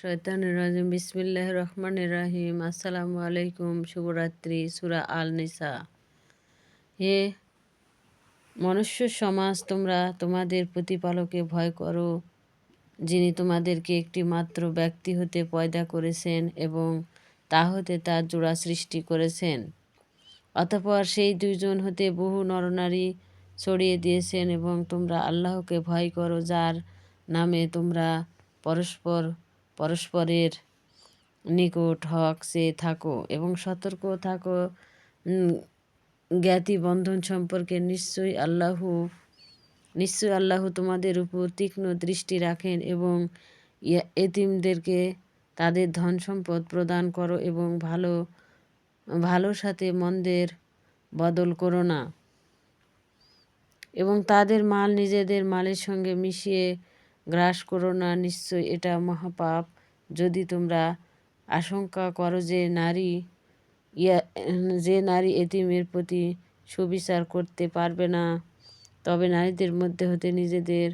শয়তান রাজিম বিসমিল্লাহ রহমান রাহিম আসসালামু আলাইকুম শুভরাত্রি, সুরা আল নিসা হে মনুষ্য সমাজ, তোমরা তোমাদের প্রতিপালকে ভয় করো, যিনি তোমাদেরকে একটি মাত্র ব্যক্তি হতে পয়দা করেছেন এবং তা হতে তার জোড়া সৃষ্টি করেছেন। অতপর সেই দুইজন হতে বহু নরনারী ছড়িয়ে দিয়েছেন এবং তোমরা আল্লাহকে ভয় করো, যার নামে তোমরা পরস্পর পরস্পরের নিকট হক, সে থাকো এবং সতর্ক থাকো। জ্ঞাতি বন্ধন সম্পর্কে নিশ্চয়ই আল্লাহ নিশ্চয়ই আল্লাহ তোমাদের উপর তীক্ষ্ণ দৃষ্টি রাখেন এবং এতিমদেরকে তাদের ধন সম্পদ প্রদান করো এবং ভালো ভালো সাথে মন্দের বদল করো না। এবং তাদের মাল নিজেদের মালের সঙ্গে মিশিয়ে গ্রাস করো না নিশ্চয় এটা মহাপাপ। যদি তোমরা আশঙ্কা করো যে নারী ইয়া, যে নারী এতিমের প্রতি সুবিচার করতে পারবে না, তবে নারীদের মধ্যে হতে নিজেদের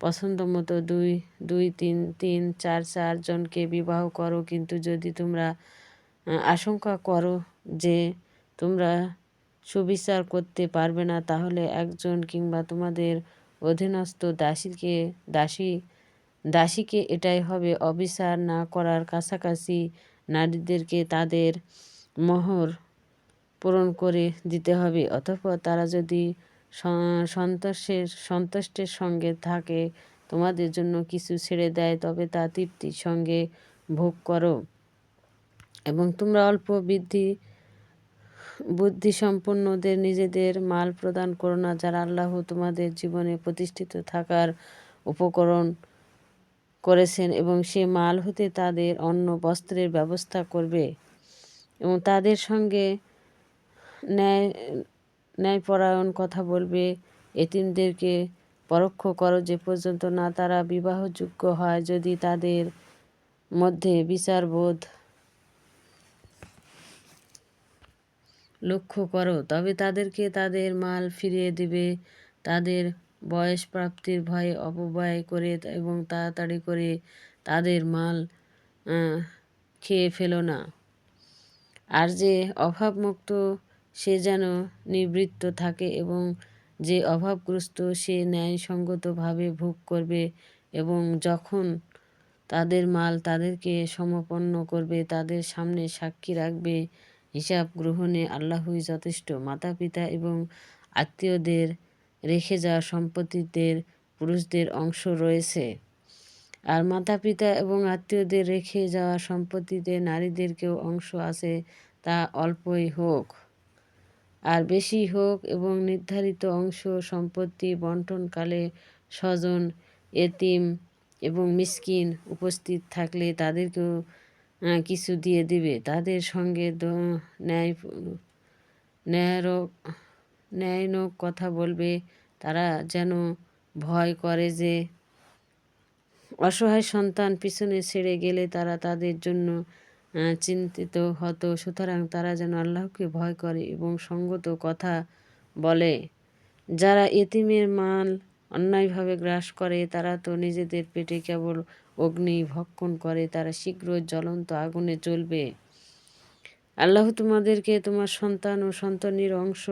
পছন্দ মতো দুই দুই, তিন তিন, চার চারজনকে বিবাহ করো। কিন্তু যদি তোমরা আশঙ্কা করো যে তোমরা সুবিচার করতে পারবে না, তাহলে একজন কিংবা তোমাদের অধীনস্থ দাসীকে, দাসী, দাসীকে এটাই হবে। অবিচার না করার কাছাকাছি নারীদেরকে তাদের মোহর পূরণ করে দিতে হবে। অতঃপর তারা যদি সন্তোষের, সন্তুষ্টের সঙ্গে থাকে, তোমাদের জন্য কিছু ছেড়ে দেয়, তবে তা তৃপ্তির সঙ্গে ভোগ করো। এবং তোমরা অল্প বৃদ্ধি বুদ্ধিসম্পন্নদের নিজেদের মাল প্রদান করো না, যারা আল্লাহ তোমাদের জীবনে প্রতিষ্ঠিত থাকার উপকরণ করেছেন এবং সে মাল হতে তাদের অন্য বস্ত্রের ব্যবস্থা করবে এবং তাদের সঙ্গে ন্যায়, ন্যায়পরায়ণ কথা বলবে। এতিমদেরকে পরোক্ষ করো যে পর্যন্ত না তারা বিবাহযোগ্য হয়, যদি তাদের মধ্যে বিচারবোধ লক্ষ্য করো, তবে তাদেরকে তাদের মাল ফিরিয়ে দিবে। তাদের বয়স প্রাপ্তির ভয়ে অপব্যয় করে এবং তাড়াতাড়ি করে তাদের মাল খেয়ে ফেলো না। আর যে অভাবমুক্ত, সে যেন নিবৃত্ত থাকে এবং যে অভাবগ্রস্ত, সে ন্যায়সঙ্গতভাবে ভোগ করবে এবং যখন তাদের মাল তাদেরকে সমপন্ন করবে, তাদের সামনে সাক্ষী রাখবে হিসাব গ্রহণে আল্লাহই যথেষ্ট। মাতা পিতা এবং আত্মীয়দের রেখে যাওয়া সম্পত্তিদের পুরুষদের অংশ রয়েছে। আর মাতা পিতা এবং আত্মীয়দের রেখে যাওয়া সম্পত্তিতে নারীদেরকেও অংশ আছে, তা অল্পই হোক। আর বেশি হোক এবং নির্ধারিত অংশ সম্পত্তি বন্টনকালে স্বজন, এতিম এবং মিসকিন উপস্থিত থাকলে তাদেরকেও কিছু দিয়ে দিবে। তাদের সঙ্গে ন্যায় ন্যায়রক ন্যায়নক কথা বলবে। তারা যেন ভয় করে যে অসহায় সন্তান পিছনে ছেড়ে গেলে তারা তাদের জন্য চিন্তিত হতো। সুতরাং তারা যেন আল্লাহকে ভয় করে এবং সঙ্গত কথা বলে। যারা এতিমের মাল অন্যায়ভাবে গ্রাস করে, তারা তো নিজেদের পেটে কেবল অগ্নি ভক্ষণ করে, তারা শীঘ্র জ্বলন্ত আগুনে জ্বলবে। আল্লাহ তোমাদেরকে তোমার সন্তান ও সন্তানের অংশ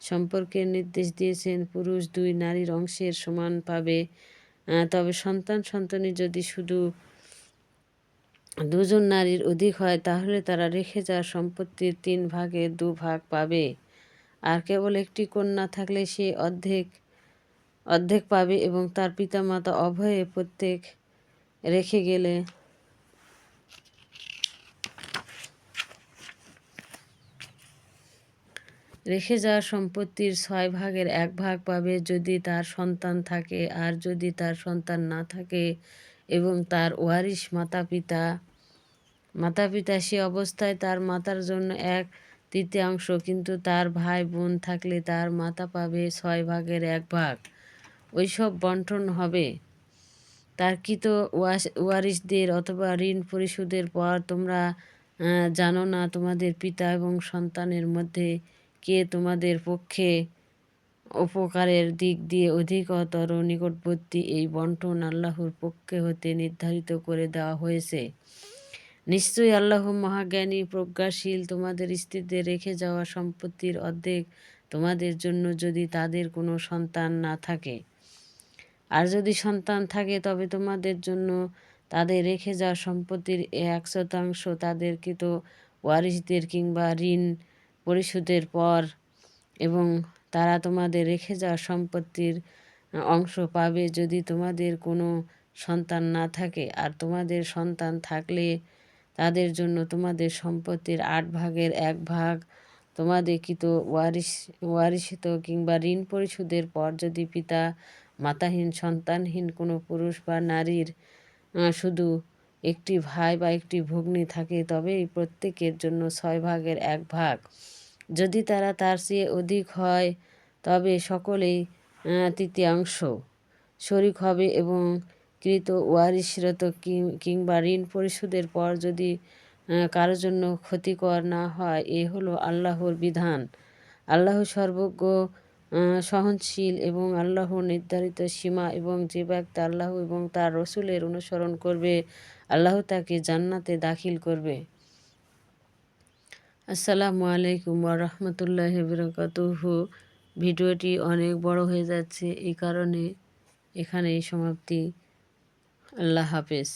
সম্পর্কে নির্দেশ দিয়েছেন, পুরুষ দুই নারীর অংশের সমান পাবে। তবে সন্তান, সন্তানী যদি শুধু দুজন নারীর অধিক হয়, তাহলে তারা রেখে যাওয়া সম্পত্তির তিন ভাগে দু ভাগ পাবে। আর কেবল একটি কন্যা থাকলে সে অর্ধেক অর্ধেক পাবে এবং তার পিতামাতা অভয়ে প্রত্যেক রেখে গেলে রেখে যাওয়া সম্পত্তির ছয় ভাগের এক ভাগ পাবে যদি তার সন্তান থাকে আর যদি তার সন্তান না থাকে এবং তার ওয়ারিশ মাতা পিতা মাতা পিতা সে অবস্থায় তার মাতার জন্য এক তৃতীয়াংশ, কিন্তু তার ভাই বোন থাকলে তার মাতা পাবে ছয় ভাগের এক ভাগ। ওইসব বন্টন হবে। তার কৃত ওয়ারিশদের অথবা ঋণ পরিশোধের পর তোমরা জানো না তোমাদের পিতা এবং সন্তানের মধ্যে কে তোমাদের পক্ষে উপকারের দিক দিয়ে অধিকতর নিকটবর্তী এই বন্টন আল্লাহর পক্ষে হতে নির্ধারিত করে দেওয়া হয়েছে। নিশ্চয়ই আল্লাহ মহাজ্ঞানী প্রজ্ঞাশীল তোমাদের স্ত্রীদের রেখে যাওয়া সম্পত্তির অর্ধেক তোমাদের জন্য যদি তাদের কোনো সন্তান না থাকে। আর যদি সন্তান থাকে, তবে তোমাদের জন্য তাদের রেখে যাওয়া সম্পত্তির এক শতাংশ তাদের তো ওয়ারিসদের কিংবা ঋণ পরিশোধের পর এবং তারা তোমাদের রেখে যাওয়া সম্পত্তির অংশ পাবে যদি তোমাদের কোনো সন্তান না থাকে। আর তোমাদের সন্তান থাকলে তাদের জন্য তোমাদের সম্পত্তির আট ভাগের এক ভাগ তোমাদের কৃত ওয়ারিস ওয়ারিসিত কিংবা ঋণ পরিশোধের পর যদি পিতা মাতাহীন, সন্তানহীন কোনো পুরুষ বা নারীর শুধু একটি ভাই বা একটি ভগ্নী থাকে তবে এই প্রত্যেকের জন্য ছয় ভাগের এক ভাগ। যদি তারা তার চেয়ে অধিক হয়, তবে সকলেই তৃতীয়াংশ। শরিক হবে এবং কৃত ওয়ারিশরত কিংবা ঋণ পরিশোধের পর যদি কারোর জন্য ক্ষতিকর না হয়, এ হলো আল্লাহর বিধান। আল্লাহ সর্বজ্ঞ সহনশীল এবং আল্লাহর নির্ধারিত সীমা এবং যে ব্যক্তি আল্লাহ এবং তার রসুলের অনুসরণ করবে, আল্লাহ তাকে জান্নাতে দাখিল করবে। আসসালামু আলাইকুম রহমতুল্লাহ বরকাতুহু। ভিডিওটি অনেক বড় হয়ে যাচ্ছে, এই কারণে এখানেই সমাপ্তি। আল্লাহ হাফেজ।